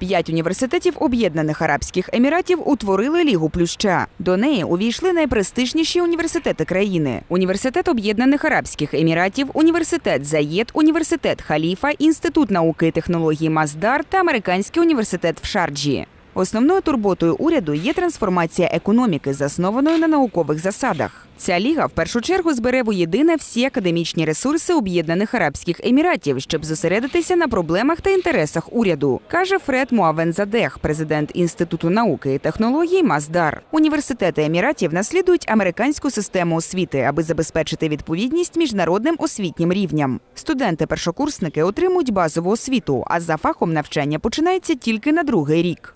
П'ять університетів Об'єднаних Арабських Еміратів утворили Лігу Плюща. До неї увійшли найпрестижніші університети країни: Університет Об'єднаних Арабських Еміратів, Університет Заєд, Університет Халіфа, Інститут науки і технології Маздар та Американський університет в Шарджі. Основною турботою уряду є трансформація економіки, заснованої на наукових засадах. Ця ліга в першу чергу збере воєдине всі академічні ресурси Об'єднаних Арабських Еміратів, щоб зосередитися на проблемах та інтересах уряду, каже Фред Муавензадех, президент Інституту науки і технологій Маздар. Університети Еміратів наслідують американську систему освіти, аби забезпечити відповідність міжнародним освітнім рівням. Студенти-першокурсники отримують базову освіту, а за фахом навчання починається тільки на другий рік.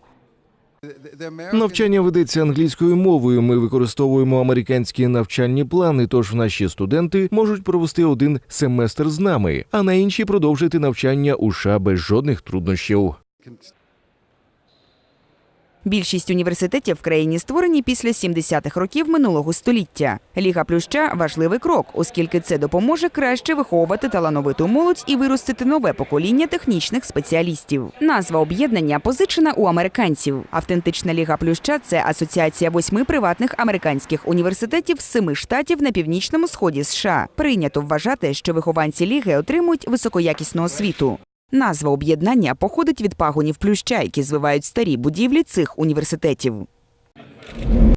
Навчання ведеться англійською мовою. Ми використовуємо американські навчальні плани. Тож наші студенти можуть провести один семестр з нами, а на інші продовжити навчання у США без жодних труднощів. Більшість університетів в країні створені після 70-х років минулого століття. Ліга Плюща важливий крок, оскільки це допоможе краще виховувати талановиту молодь і виростити нове покоління технічних спеціалістів. Назва об'єднання позичена у американців. Автентична ліга Плюща це асоціація восьми приватних американських університетів з семи штатів на північному сході США. Прийнято вважати, що вихованці ліги отримують високоякісну освіту. Назва об'єднання походить від пагонів плюща, які звивають старі будівлі цих університетів.